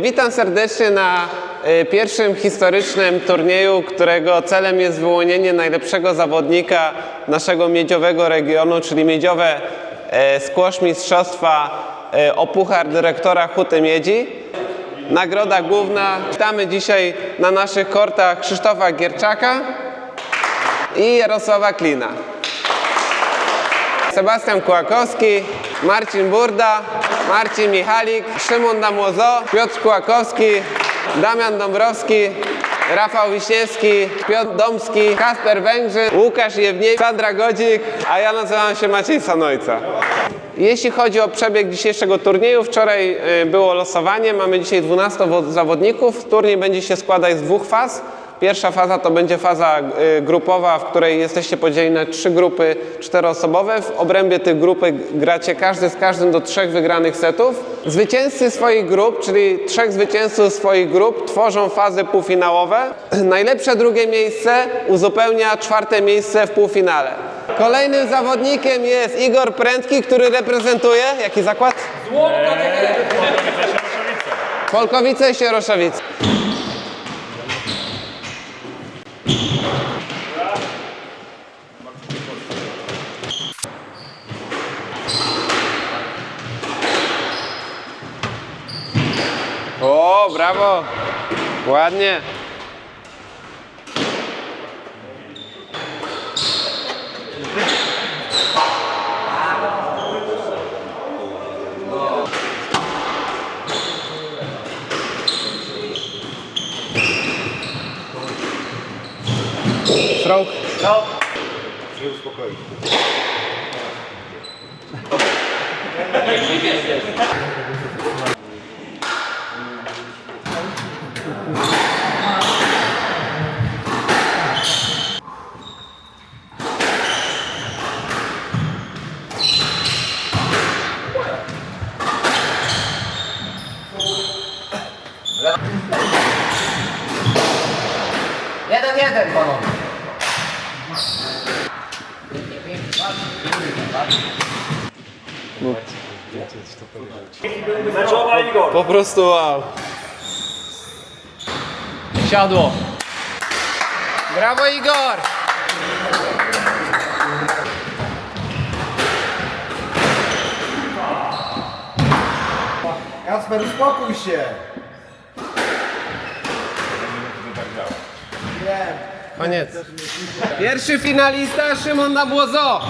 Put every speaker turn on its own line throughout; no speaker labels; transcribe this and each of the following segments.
Witam serdecznie na y, pierwszym historycznym turnieju, którego celem jest wyłonienie najlepszego zawodnika naszego miedziowego regionu, czyli miedziowe e, squash mistrzostwa e, o puchar dyrektora Huty Miedzi. Nagroda główna. Witamy dzisiaj na naszych kortach Krzysztofa Gierczaka i Jarosława Klina. Sebastian Kłakowski, Marcin Burda, Marcin Michalik, Szymon Damłozo, Piotr Kłakowski, Damian Dąbrowski, Rafał Wiśniewski, Piotr Domski, Kasper Węgrzyn, Łukasz Jewniej, Sandra Godzik, a ja nazywam się Maciej Sanojca. Jeśli chodzi o przebieg dzisiejszego turnieju, wczoraj y, było losowanie, mamy dzisiaj 12 wo- zawodników. Turniej będzie się składać z dwóch faz. Pierwsza faza to będzie faza y, grupowa, w której jesteście podzieleni na trzy grupy czteroosobowe. W obrębie tych grupy gracie każdy z każdym do trzech wygranych setów. Zwycięzcy swoich grup, czyli trzech zwycięzców swoich grup, tworzą fazy półfinałowe. Najlepsze drugie miejsce uzupełnia czwarte miejsce w półfinale. Kolejnym zawodnikiem jest Igor Prędki, który reprezentuje jaki zakład? Polkowice i Sieroszowice. O, brawo! Ładnie. Stroke.
Jeden, jeden, panowie.
Meczowa Igor.
Po prostu wow.
Siadło.
Brawo Igor!
Kasper, uspokój się!
Koniec. Pierwszy finalista Szymon Nabłozo.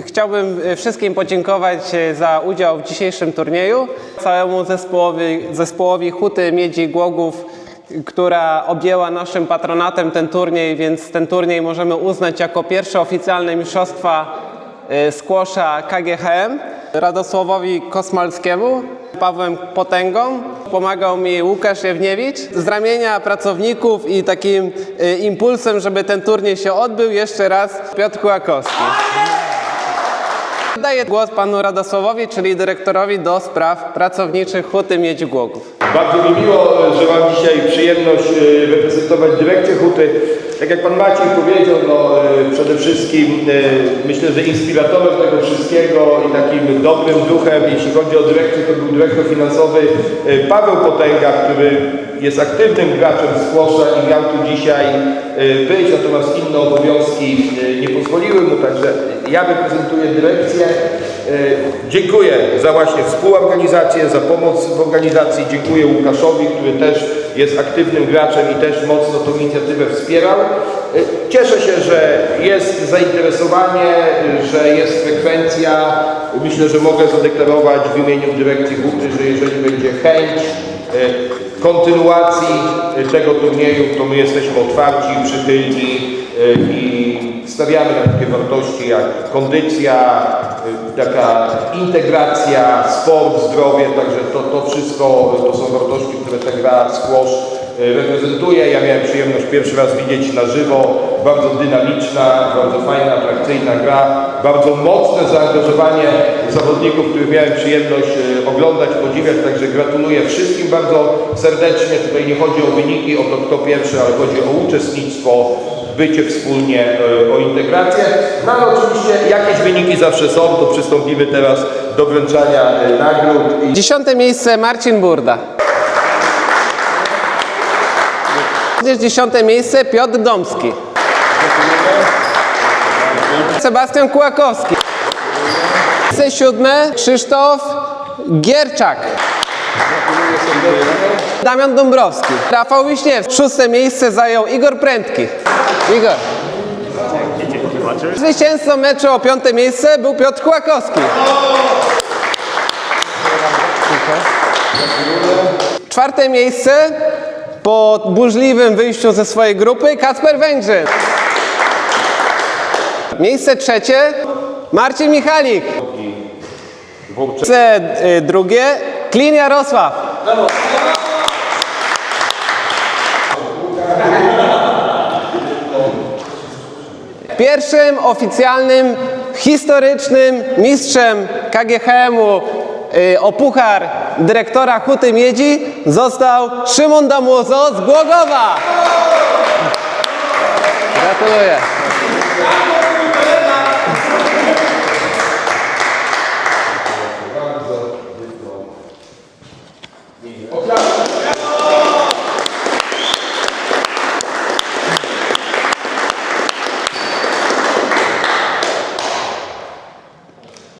Chciałbym e, wszystkim podziękować e, za udział w dzisiejszym turnieju. Całemu zespołowi, zespołowi Huty Miedzi Głogów, która objęła naszym patronatem ten turniej, więc ten turniej możemy uznać jako pierwsze oficjalne mistrzostwa e, skłosza KGHM. Radosławowi Kosmalskiemu, Pawłem Potęgą. Pomagał mi Łukasz Jewniewicz. Z ramienia pracowników i takim impulsem, żeby ten turniej się odbył, jeszcze raz Piotr Kłakowski. Daję głos panu Radosławowi, czyli dyrektorowi do spraw pracowniczych Huty Miedzi Głogów.
Bardzo mi miło, że mam dzisiaj przyjemność e, reprezentować dyrekcję Huty. Tak jak Pan Maciej powiedział, no, e, przede wszystkim e, myślę, że inspiratorem tego wszystkiego i takim dobrym duchem, jeśli chodzi o dyrekcję, to był dyrektor finansowy Paweł Potęga, który jest aktywnym graczem squasha i miał tu dzisiaj e, być, natomiast inne obowiązki e, nie pozwoliły mu, także ja reprezentuję dyrekcję. E, Dziękuję za właśnie współorganizację, za pomoc w organizacji. Dziękuję Łukaszowi, który też jest aktywnym graczem i też mocno tą inicjatywę wspierał. Cieszę się, że jest zainteresowanie, że jest frekwencja. Myślę, że mogę zadeklarować w imieniu dyrekcji Huty, że jeżeli będzie chęć kontynuacji e, tego turnieju, to my jesteśmy otwarci, przychylni e, i stawiamy na takie wartości jak kondycja, taka integracja, sport, zdrowie, także to, to wszystko to są wartości, które ta gra squash reprezentuje. Ja miałem przyjemność pierwszy raz widzieć na żywo, bardzo dynamiczna, bardzo fajna, atrakcyjna gra, bardzo mocne zaangażowanie zawodników, których miałem przyjemność y, oglądać, podziwiać, także gratuluję wszystkim bardzo serdecznie. Tutaj nie chodzi o wyniki, o to kto pierwszy, ale chodzi o uczestnictwo, bycie wspólnie, y, o integrację. No ale oczywiście jakieś wyniki zawsze są, to przystąpimy teraz do wręczania nagród.
Dziesiąte miejsce Marcin Burda. Dziesiąte miejsce Piotr Domski. Sebastian Kułakowski. Miejsce siódme Krzysztof Gierczak. Damian Dąbrowski. Rafał Wiśniewski. Szóste miejsce zajął Igor Prędki. Igor. Zwycięzcą meczu o piąte miejsce był Piotr Kułakowski. Czwarte miejsce po burzliwym wyjściu ze swojej grupy Kacper Węgrzyn. Miejsce trzecie Marcin Michalik. Miejsce y, drugie Klin Jarosław. Pierwszym oficjalnym, historycznym mistrzem KGHM-u y, o puchar dyrektora Huty Miedzi został Szymon Damuzo z Głogowa. Gratuluję.